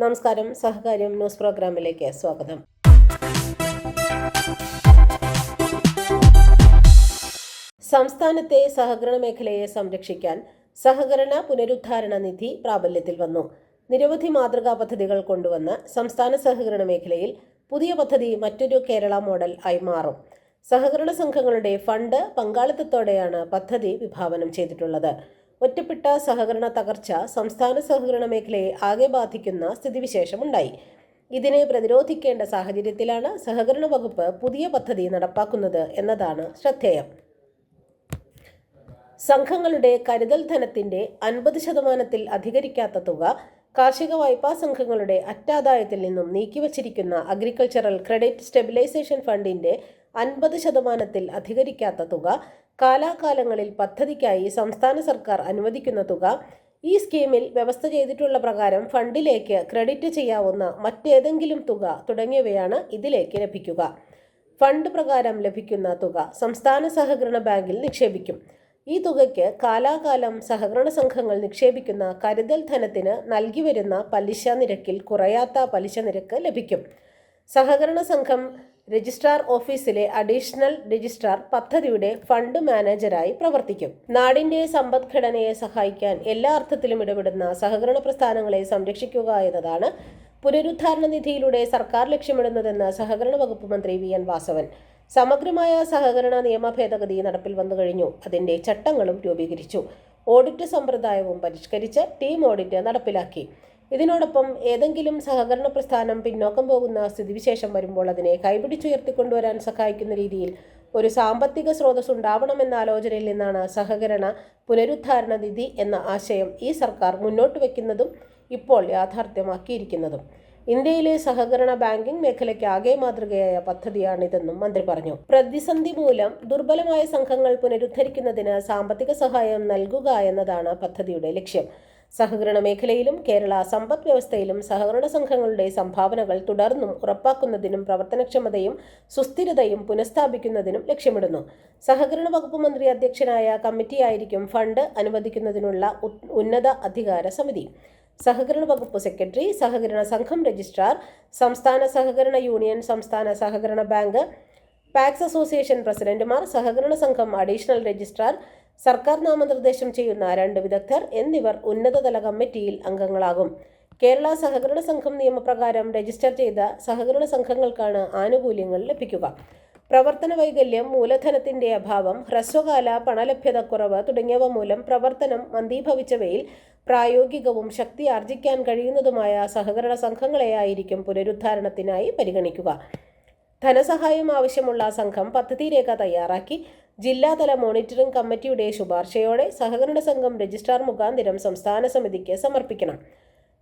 നമസ്കാരം. സഹകാര്യം ന്യൂസ് പ്രോഗ്രാമിലേക്ക് സ്വാഗതം. സംസ്ഥാനത്തെ സഹകരണ മേഖലയെ സംരക്ഷിക്കാൻ സഹകരണ പുനരുദ്ധാരണ നിധി പ്രാബല്യത്തിൽ വന്നു. നിരവധി മാതൃകാ പദ്ധതികൾ കൊണ്ടുവന്ന സംസ്ഥാന സഹകരണ മേഖലയിൽ പുതിയ പദ്ധതി മറ്റൊരു കേരള മോഡൽ ആയി മാറും. സഹകരണ സംഘങ്ങളുടെ ഫണ്ട് പങ്കാളിത്തത്തോടെയാണ് പദ്ധതി വിഭാവനം ചെയ്തിട്ടുള്ളത്. ഒറ്റപ്പെട്ട സഹകരണ തകർച്ച സംസ്ഥാന സഹകരണ മേഖലയെ ആകെ ബാധിക്കുന്ന സ്ഥിതിവിശേഷമുണ്ടായി. ഇതിനെ പ്രതിരോധിക്കേണ്ട സാഹചര്യത്തിലാണ് സഹകരണ വകുപ്പ് പുതിയ പദ്ധതി നടപ്പാക്കുന്നത് എന്നതാണ് ശ്രദ്ധേയം. സംഘങ്ങളുടെ കരുതൽ ധനത്തിന്റെ അൻപത് ശതമാനത്തിൽ അധികരിക്കാത്ത തുക കാർഷിക വായ്പാ സംഘങ്ങളുടെ അറ്റാദായത്തിൽ നിന്നും നീക്കിവച്ചിരിക്കുന്ന അഗ്രികൾച്ചറൽ ക്രെഡിറ്റ് സ്റ്റെബിലൈസേഷൻ ഫണ്ടിന്റെ അൻപത് ശതമാനത്തിൽ അധികരിക്കാത്ത തുക കാലാകാലങ്ങളിൽ പദ്ധതിക്കായി സംസ്ഥാന സർക്കാർ അനുവദിക്കുന്ന തുക ഈ സ്കീമിൽ വ്യവസ്ഥ ചെയ്തിട്ടുള്ള പ്രകാരം ഫണ്ടിലേക്ക് ക്രെഡിറ്റ് ചെയ്യാവുന്ന മറ്റേതെങ്കിലും തുക തുടങ്ങിയവയാണ് ഇതിലേക്ക് ലഭിക്കുക. ഫണ്ട് പ്രകാരം ലഭിക്കുന്ന തുക സംസ്ഥാന സഹകരണ ബാങ്കിൽ നിക്ഷേപിക്കും. ഈ തുകയ്ക്ക് കാലാകാലം സഹകരണ സംഘങ്ങൾ നിക്ഷേപിക്കുന്ന കരുതൽ ധനത്തിന് നൽകി വരുന്ന പലിശ നിരക്കിൽ കുറയാത്ത പലിശ നിരക്ക് ലഭിക്കും. സഹകരണ സംഘം രജിസ്ട്രാർ ഓഫീസിലെ അഡീഷണൽ രജിസ്ട്രാർ പദ്ധതിയുടെ ഫണ്ട് മാനേജരായി പ്രവർത്തിക്കും. നാടിന്റെ സമ്പദ്ഘടനയെ സഹായിക്കാൻ എല്ലാ അർത്ഥത്തിലും ഇടപെടുന്ന സഹകരണ പ്രസ്ഥാനങ്ങളെ സംരക്ഷിക്കുക എന്നതാണ് പുനരുദ്ധാരണ നിധിയിലൂടെ സർക്കാർ ലക്ഷ്യമിടുന്നതെന്ന് സഹകരണ വകുപ്പ് മന്ത്രി വി എൻ വാസവൻ. സമഗ്രമായ സഹകരണ നിയമ ഭേദഗതി നടപ്പിൽ വന്നു കഴിഞ്ഞു. അതിന്റെ ചട്ടങ്ങളും രൂപീകരിച്ചു. ഓഡിറ്റ് സമ്പ്രദായവും പരിഷ്കരിച്ച് ടീം ഓഡിറ്റ് നടപ്പിലാക്കി. ഇതിനോടൊപ്പം ഏതെങ്കിലും സഹകരണ പ്രസ്ഥാനം പിന്നോക്കം പോകുന്ന സ്ഥിതിവിശേഷം വരുമ്പോൾ അതിനെ കൈപിടിച്ചുയർത്തിക്കൊണ്ടുവരാൻ സഹായിക്കുന്ന രീതിയിൽ ഒരു സാമ്പത്തിക സ്രോതസ് ഉണ്ടാവണമെന്ന ആലോചനയിൽ നിന്നാണ് സഹകരണ പുനരുദ്ധാരണ നിധി എന്ന ആശയം ഈ സർക്കാർ മുന്നോട്ട് വയ്ക്കുന്നതും ഇപ്പോൾ യാഥാർത്ഥ്യമാക്കിയിരിക്കുന്നതും. ഇന്ത്യയിലെ സഹകരണ ബാങ്കിംഗ് മേഖലയ്ക്ക് ആകെ മാതൃകയായ പദ്ധതിയാണിതെന്നും മന്ത്രി പറഞ്ഞു. പ്രതിസന്ധി മൂലം ദുർബലമായ സംഘങ്ങൾ പുനരുദ്ധരിക്കുന്നതിന് സാമ്പത്തിക സഹായം നൽകുക എന്നതാണ് പദ്ധതിയുടെ ലക്ഷ്യം. സഹകരണ മേഖലയിലും കേരള സമ്പദ് വ്യവസ്ഥയിലും സഹകരണ സംഘങ്ങളുടെ സംഭാവനകൾ തുടർന്നും ഉറപ്പാക്കുന്നതിനും പ്രവർത്തനക്ഷമതയും സുസ്ഥിരതയും പുനഃസ്ഥാപിക്കുന്നതിനും ലക്ഷ്യമിടുന്നു. സഹകരണ വകുപ്പ് മന്ത്രി അധ്യക്ഷനായ കമ്മിറ്റിയായിരിക്കും ഫണ്ട് അനുവദിക്കുന്നതിനുള്ള ഉന്നത അധികാര സമിതി. സഹകരണ വകുപ്പ് സെക്രട്ടറി സഹകരണ സംഘം രജിസ്ട്രാർ സംസ്ഥാന സഹകരണ യൂണിയൻ സംസ്ഥാന സഹകരണ ബാങ്ക് പാക്സ് അസോസിയേഷൻ പ്രസിഡന്റുമാർ സഹകരണ സംഘം അഡീഷണൽ രജിസ്ട്രാർ സർക്കാർ നാമനിർദ്ദേശം ചെയ്യുന്ന രണ്ട് വിദഗ്ധർ എന്നിവർ ഉന്നതതല കമ്മിറ്റിയിൽ അംഗങ്ങളാകും. കേരള സഹകരണ സംഘം നിയമപ്രകാരം രജിസ്റ്റർ ചെയ്ത സഹകരണ സംഘങ്ങൾക്കാണ് ആനുകൂല്യങ്ങൾ ലഭിക്കുക. പ്രവർത്തന വൈകല്യം മൂലധനത്തിന്റെ അഭാവം ഹ്രസ്വകാല പണലഭ്യതക്കുറവ് തുടങ്ങിയവ മൂലം പ്രവർത്തനം മന്ദീഭവിച്ചവയിൽ പ്രായോഗികവും ശക്തി ആർജിക്കാൻ കഴിയുന്നതുമായ സഹകരണ സംഘങ്ങളെയായിരിക്കും പുനരുദ്ധാരണത്തിനായി പരിഗണിക്കുക. ധനസഹായം ആവശ്യമുള്ള സംഘം പദ്ധതി രേഖ തയ്യാറാക്കി. ജില്ലാതല മോണിറ്ററിംഗ് കമ്മിറ്റിയുടെ ശുപാർശയോടെ സഹകരണ സംഘം രജിസ്ട്രാർ മുഖാന്തിരം സംസ്ഥാന സമിതിക്ക് സമർപ്പിക്കണം.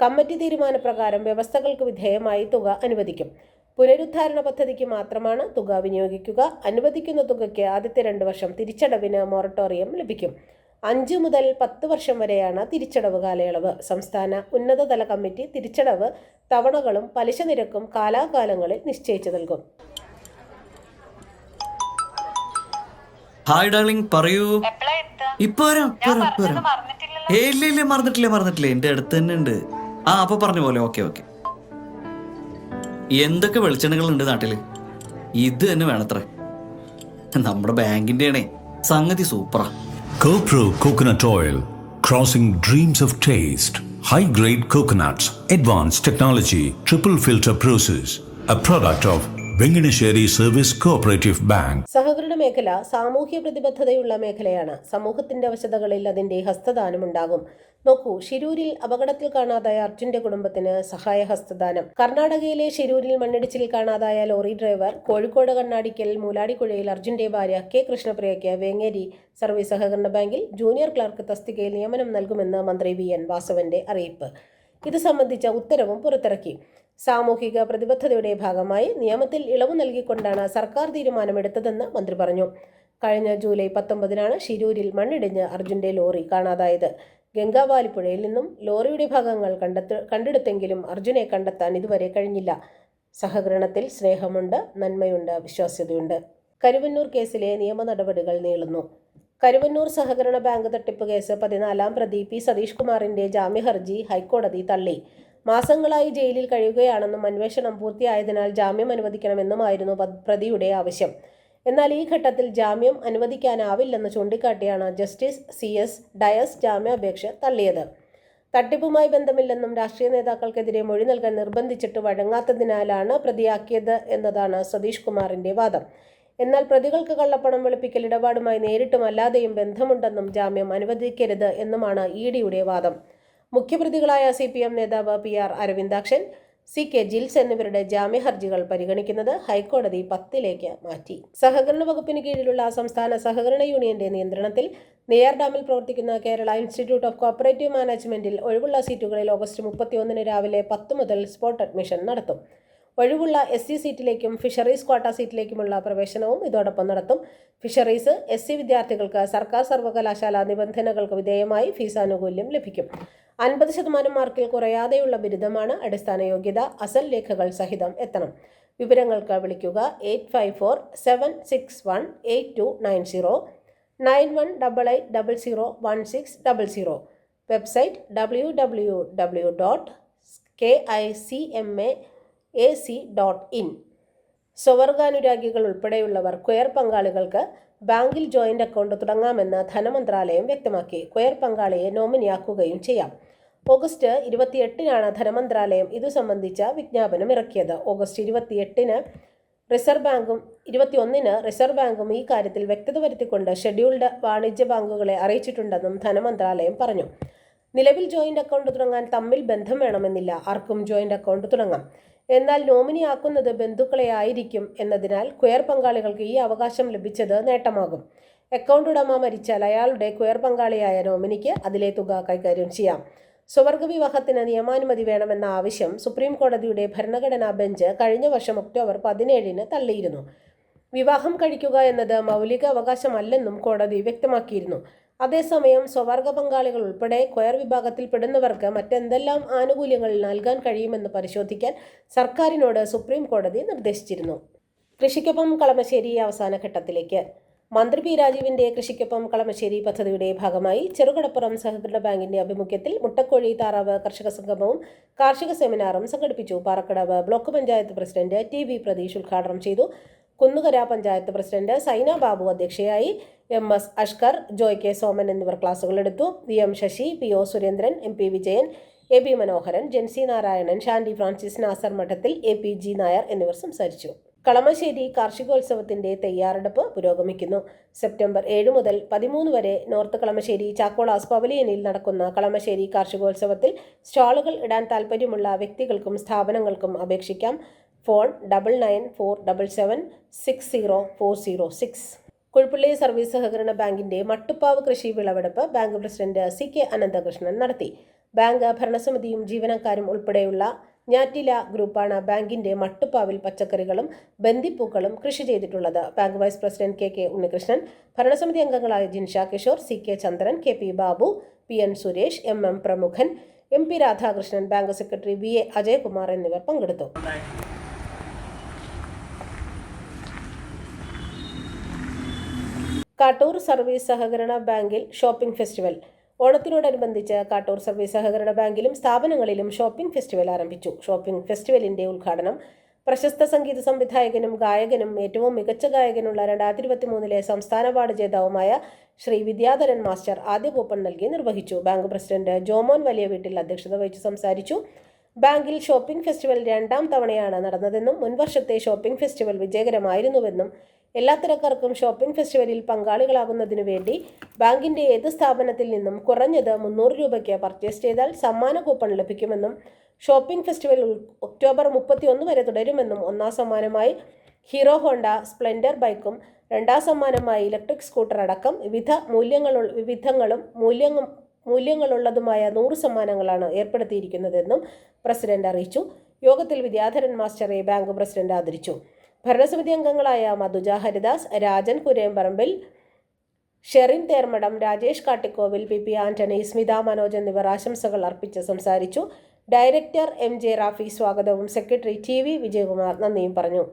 കമ്മിറ്റി തീരുമാനപ്രകാരം വ്യവസ്ഥകൾക്ക് വിധേയമായി തുക അനുവദിക്കും. പുനരുദ്ധാരണ പദ്ധതിക്ക് മാത്രമാണ് തുക വിനിയോഗിക്കുക. അനുവദിക്കുന്ന തുകയ്ക്ക് ആദ്യത്തെ രണ്ട് വർഷം തിരിച്ചടവിന് മൊറട്ടോറിയം ലഭിക്കും. അഞ്ച് മുതൽ പത്ത് വർഷം വരെയാണ് തിരിച്ചടവ് കാലയളവ്. സംസ്ഥാന ഉന്നതതല കമ്മിറ്റി തിരിച്ചടവ് തവണകളും പലിശ നിരക്കും കാലാകാലങ്ങളിൽ നിശ്ചയിച്ചു നൽകും. ഹായ് ഡാർലിംഗ് പറയൂ? ഇപ്പൊ വരാം ഇല്ല ഇല്ല മറന്നിട്ടില്ല മറന്നിട്ടില്ല. എന്റെ അടുത്ത് തന്നെ ഉണ്ട്. ആ അപ്പൊ പറഞ്ഞ പോലെ ഓക്കെ ഓക്കെ. എന്തൊക്കെ വെളിച്ചെണ്ണകൾ ഉണ്ട് നാട്ടിൽ? ഇത് തന്നെ വേണത്രേ. നമ്മുടെ ബാങ്കിന്റെ ആണേ സംഗതി സൂപ്പറാ. CoPro Coconut Oil, crossing dreams of taste. High grade coconuts, advanced technology, triple filter process. A product of Venganesheri Service Cooperative Bank. സഹകരണ മേഖല സാമൂഹ്യ പ്രതിബദ്ധതയുള്ള മേഖലയാണ് സമൂഹത്തിന്റെ അവശതകളിൽ അതിന്റെ ഹസ്തദാനം ഉണ്ടാകും നോക്കൂ ഷിരൂരിൽ അപകടത്തിൽ കാണാതായ അർജുന്റെ കുടുംബത്തിന് സഹായ ഹസ്തദാനം കർണാടകയിലെ ഷിരൂരിൽ മണ്ണിടിച്ചിൽ കാണാതായ ലോറി ഡ്രൈവർ കോഴിക്കോട് കണ്ണാടിക്കൽ മൂലാടിക്കുഴയിൽ അർജുന്റെ ഭാര്യ കെ കൃഷ്ണപ്രിയയ്ക്ക് വേങ്ങേരി സർവീസ് സഹകരണ ബാങ്കിൽ ജൂനിയർ ക്ലർക്ക് തസ്തികയിൽ നിയമനം നൽകുമെന്ന് മന്ത്രി വി. എൻ. വാസവന്റെ അറിയിപ്പ്. ഇത് സംബന്ധിച്ച ഉത്തരവും പുറത്തിറക്കി. സാമൂഹിക പ്രതിബദ്ധതയുടെ ഭാഗമായി നിയമത്തിൽ ഇളവ് നൽകിക്കൊണ്ടാണ് സർക്കാർ തീരുമാനമെടുത്തതെന്ന് മന്ത്രി പറഞ്ഞു. കഴിഞ്ഞ ജൂലൈ പത്തൊമ്പതിനാണ് ഷിരൂരിൽ മണ്ണിടിഞ്ഞ് അർജുന്റെ ലോറി കാണാതായത്. ഗംഗാവാലിപ്പുഴയിൽ നിന്നും ലോറിയുടെ ഭാഗങ്ങൾ കണ്ടെത്ത കണ്ടെടുത്തെങ്കിലും അർജുനെ കണ്ടെത്താൻ ഇതുവരെ കഴിഞ്ഞില്ല. സഹകരണത്തിൽ സ്നേഹമുണ്ട് നന്മയുണ്ട് വിശ്വാസ്യതയുണ്ട്. കരുവന്നൂർ കേസിലെ നിയമ നടപടികൾ നീളുന്നു. കരുവന്നൂർ സഹകരണ ബാങ്ക് തട്ടിപ്പ് കേസ് പതിനാലാം പ്രതി പി സതീഷ് കുമാറിന്റെ ജാമ്യ ഹർജി ഹൈക്കോടതി തള്ളി. മാസങ്ങളായി ജയിലിൽ കഴിയുകയാണെന്നും അന്വേഷണം പൂർത്തിയായതിനാൽ ജാമ്യം അനുവദിക്കണമെന്നുമായിരുന്നു പ്രതിയുടെ ആവശ്യം. എന്നാൽ ഈ ഘട്ടത്തിൽ ജാമ്യം അനുവദിക്കാനാവില്ലെന്ന് ചൂണ്ടിക്കാട്ടിയാണ് ജസ്റ്റിസ് സി എസ് ഡയസ് ജാമ്യാപേക്ഷ തള്ളിയത്. തട്ടിപ്പുമായി ബന്ധമില്ലെന്നും രാഷ്ട്രീയ നേതാക്കൾക്കെതിരെ മൊഴി നൽകാൻ നിർബന്ധിച്ചിട്ട് വഴങ്ങാത്തതിനാലാണ് പ്രതിയാക്കിയത് എന്നതാണ് സതീഷ് കുമാറിന്റെ വാദം. എന്നാൽ പ്രതികൾക്ക് കള്ളപ്പണം വെളുപ്പിക്കൽ ഇടപാടുമായി നേരിട്ടും അല്ലാതെയും ബന്ധമുണ്ടെന്നും ജാമ്യം അനുവദിക്കരുത് എന്നുമാണ് ഇ ഡിയുടെ വാദം. മുഖ്യപ്രതികളായ സി പി എം നേതാവ് P R Aravindakshan C K Jils എന്നിവരുടെ ജാമ്യ ഹർജികൾ പരിഗണിക്കുന്നത് ഹൈക്കോടതി പത്തിലേക്ക് മാറ്റി. സഹകരണ വകുപ്പിന് കീഴിലുള്ള സംസ്ഥാന സഹകരണ യൂണിയന്റെ നിയന്ത്രണത്തിൽ നെയ്യാർ ഡാമിൽ പ്രവർത്തിക്കുന്ന കേരള ഇൻസ്റ്റിറ്റ്യൂട്ട് ഓഫ് കോപ്പറേറ്റീവ് മാനേജ്മെന്റിൽ ഒഴിവുള്ള സീറ്റുകളിൽ ഓഗസ്റ്റ് മുപ്പത്തിയൊന്നിന് രാവിലെ പത്ത് മുതൽ സ്പോട്ട് അഡ്മിഷൻ നടത്തും. ഒഴിവുള്ള എസ് സി സീറ്റിലേക്കും ഫിഷറീസ് ക്വാട്ട സീറ്റിലേക്കുമുള്ള പ്രവേശനവും ഇതോടൊപ്പം നടത്തും. ഫിഷറീസ് എസ് സി വിദ്യാർത്ഥികൾക്ക് സർക്കാർ സർവകലാശാല നിബന്ധനകൾക്ക് വിധേയമായി ഫീസ് ആനുകൂല്യം ലഭിക്കും. അൻപത് ശതമാനം മാർക്കിൽ കുറയാതെയുള്ള ബിരുദമാണ് അടിസ്ഥാന യോഗ്യത. അസൽ രേഖകൾ സഹിതം എത്തണം. വിവരങ്ങൾക്ക് വിളിക്കുക eight five four seven six one eight two nine zero nine one double eight double zero one six double zero. Website W W W dot K I C M A A C dot in. സ്വവർഗാനുരാഗികൾ ഉൾപ്പെടെയുള്ളവർ queer പങ്കാളികൾക്ക് ബാങ്കിൽ joint account തുടങ്ങാമെന്ന് ധനമന്ത്രാലയം വ്യക്തമാക്കി. Choir പങ്കാളിയെ നോമിനിയാക്കുകയും ചെയ്യാം. August ഇരുപത്തിയെട്ടിനാണ് ധനമന്ത്രാലയം ഇതു സംബന്ധിച്ച വിജ്ഞാപനം ഇറക്കിയത്. ഓഗസ്റ്റ് ഇരുപത്തിയെട്ടിന് റിസർവ് ബാങ്കും ഇരുപത്തിയൊന്നിന് റിസർവ് ബാങ്കും ഈ കാര്യത്തിൽ വ്യക്തത വരുത്തിക്കൊണ്ട് ഷെഡ്യൂൾഡ് വാണിജ്യ ബാങ്കുകളെ അറിയിച്ചിട്ടുണ്ടെന്നും ധനമന്ത്രാലയം പറഞ്ഞു. നിലവിൽ ജോയിന്റ് അക്കൗണ്ട് തുടങ്ങാൻ തമ്മിൽ ബന്ധം വേണമെന്നില്ല. ആർക്കും ജോയിന്റ് അക്കൗണ്ട് തുടങ്ങാം. എന്നാൽ നോമിനിയാക്കുന്നത് ബന്ധുക്കളെ ആയിരിക്കും എന്നതിനാൽ ക്വയർ പങ്കാളികൾക്ക് ഈ അവകാശം ലഭിച്ചത് നേട്ടമാകും. അക്കൗണ്ട് ഉടമ മരിച്ചാൽ അയാളുടെ ക്വയർ പങ്കാളിയായ നോമിനിക്ക് അതിലെ തുക കൈകാര്യം ചെയ്യാം. സ്വവർഗ വിവാഹത്തിന് നിയമാനുമതി വേണമെന്ന ആവശ്യം സുപ്രീം കോടതിയുടെ ഭരണഘടനാ ബെഞ്ച് കഴിഞ്ഞ വർഷം ഒക്ടോബർ പതിനേഴിന് തള്ളിയിരുന്നു. വിവാഹം കഴിക്കുക എന്നത് മൗലിക അവകാശമല്ലെന്നും കോടതി വ്യക്തമാക്കിയിരുന്നു. അതേസമയം സ്വവർഗ പങ്കാളികൾ ഉൾപ്പെടെ ക്വയർ വിഭാഗത്തിൽപ്പെടുന്നവർക്ക് മറ്റെന്തെല്ലാം ആനുകൂല്യങ്ങൾ നൽകാൻ കഴിയുമെന്ന് പരിശോധിക്കാൻ സർക്കാരിനോട് സുപ്രീം കോടതി നിർദ്ദേശിച്ചിരുന്നു. കൃഷിക്കൊപ്പം കളമശ്ശേരി അവസാന ഘട്ടത്തിലേക്ക്. മന്ത്രി പി രാജീവിന്റെ കൃഷിക്കൊപ്പം കളമശ്ശേരി പദ്ധതിയുടെ ഭാഗമായി ചെറുകടപ്പുറം സഹകരണ ബാങ്കിന്റെ ആഭിമുഖ്യത്തിൽ മുട്ടക്കോഴി താറാവ് കർഷക സംഗമവും കാർഷിക സെമിനാറും സംഘടിപ്പിച്ചു. Parakkadavu block panchayat president T V Pratheesh ഉദ്ഘാടനം ചെയ്തു. കുന്നുകര പഞ്ചായത്ത് പ്രസിഡന്റ് സൈന ബാബു അധ്യക്ഷയായി M S Ashkar Joy K Soman എന്നിവർ ക്ലാസ്സുകളെടുത്തു V M Sasi P O Surendran M P Vijayan A B Manoharan Jency Narayanan Shandy Francis Nasar Madathil A P G Nair എന്നിവർ സംസാരിച്ചു. കളമശ്ശേരി കാർഷികോത്സവത്തിന്റെ തയ്യാറെടുപ്പ് പുരോഗമിക്കുന്നു. September ഏഴ് മുതൽ പതിമൂന്ന് വരെ നോർത്ത് കളമശ്ശേരി ചാക്കോളാസ് പവലിയനിൽ നടക്കുന്ന കളമശ്ശേരി കാർഷികോത്സവത്തിൽ സ്റ്റാളുകൾ ഇടാൻ താൽപ്പര്യമുള്ള വ്യക്തികൾക്കും സ്ഥാപനങ്ങൾക്കും അപേക്ഷിക്കാം. Phone double nine four double seven six zero four zero six. Kuzhuppilly service സഹകരണ ബാങ്കിന്റെ മട്ടുപ്പാവ് കൃഷി വിളവെടുപ്പ് bank president C K Ananthakrishnan നടത്തി. ബാങ്ക് ഭരണസമിതിയും ജീവനക്കാരും ഉൾപ്പെടെയുള്ള ഞാറ്റില ഗ്രൂപ്പാണ് ബാങ്കിന്റെ മട്ടുപ്പാവിൽ പച്ചക്കറികളും ബന്ദിപ്പൂക്കളും കൃഷി ചെയ്തിട്ടുള്ളത്. Bank vice president K K Unnikrishnan ഭരണസമിതി അംഗങ്ങളായ Jinsha Kishore C K Chandran K P Babu P N Suresh M M Pramukhan M P Radhakrishnan bank secretary V A Ajayakumar എന്നിവർ പങ്കെടുത്തു. കാട്ടൂർ സർവീസ് സഹകരണ ബാങ്കിൽ ഷോപ്പിംഗ് ഫെസ്റ്റിവൽ. ഓണത്തിനോടനുബന്ധിച്ച് Kattoor service സഹകരണ ബാങ്കിലും സ്ഥാപനങ്ങളിലും ഷോപ്പിംഗ് ഫെസ്റ്റിവൽ ആരംഭിച്ചു. ഷോപ്പിംഗ് ഫെസ്റ്റിവലിന്റെ ഉദ്ഘാടനം പ്രശസ്ത സംഗീത സംവിധായകനും ഗായകനും ഏറ്റവും മികച്ച ഗായകനുള്ള രണ്ടായിരത്തി ഇരുപത്തി മൂന്നിലെ സംസ്ഥാന അവാർഡ് ജേതാവുമായ ശ്രീ വിദ്യാധരൻ മാസ്റ്റർ ആദ്യ കൂപ്പൺ നൽകി നിർവഹിച്ചു. ബാങ്ക് പ്രസിഡന്റ് ജോമോൻ വലിയ വീട്ടിൽ അധ്യക്ഷത വഹിച്ച് സംസാരിച്ചു. ബാങ്കിൽ ഷോപ്പിംഗ് ഫെസ്റ്റിവൽ രണ്ടാം തവണയാണ് നടന്നതെന്നും മുൻവർഷത്തെ ഷോപ്പിംഗ് ഫെസ്റ്റിവൽ വിജയകരമായിരുന്നുവെന്നും എല്ലാ തരക്കാർക്കും ഷോപ്പിംഗ് ഫെസ്റ്റിവലിൽ പങ്കാളികളാകുന്നതിനു വേണ്ടി ബാങ്കിന്റെ ഏത് സ്ഥാപനത്തിൽ നിന്നും കുറഞ്ഞത് മുന്നൂറ് രൂപയ്ക്ക് പർച്ചേസ് ചെയ്താൽ സമ്മാന കൂപ്പൺ ലഭിക്കുമെന്നും ഷോപ്പിംഗ് ഫെസ്റ്റിവൽ ഒക്ടോബർ ഒക്ടോബർ മുപ്പത്തിയൊന്ന് വരെ തുടരുമെന്നും ഒന്നാം സമ്മാനമായി ഹീറോ ഹോണ്ട സ്പ്ലെൻഡർ ബൈക്കും രണ്ടാം സമ്മാനമായി ഇലക്ട്രിക് സ്കൂട്ടർ അടക്കം വിവിധ മൂല്യങ്ങൾ വിവിധങ്ങളും മൂല്യങ്ങൾ മൂല്യങ്ങളുള്ളതുമായ നൂറ് സമ്മാനങ്ങളാണ് ഏർപ്പെടുത്തിയിരിക്കുന്നതെന്നും പ്രസിഡന്റ് അറിയിച്ചു. യോഗത്തിൽ വിദ്യാധരൻ മാസ്റ്ററെ ബാങ്ക് പ്രസിഡന്റ് ആദരിച്ചു. ഭരണസമിതി അംഗങ്ങളായ മധുജ ഹരിദാസ് രാജൻ കുരേമ്പറമ്പിൽ ഷെറിൻ തേർമടം രാജേഷ് കാട്ടിക്കോവിൽ പി പി ആന്റണി സ്മിത മനോജ് എന്നിവർ ആശംസകൾ അർപ്പിച്ച് സംസാരിച്ചു. ഡയറക്ടർ എം ജെ റാഫി സ്വാഗതവും സെക്രട്ടറി ടി വി വിജയകുമാർ നന്ദിയും പറഞ്ഞു.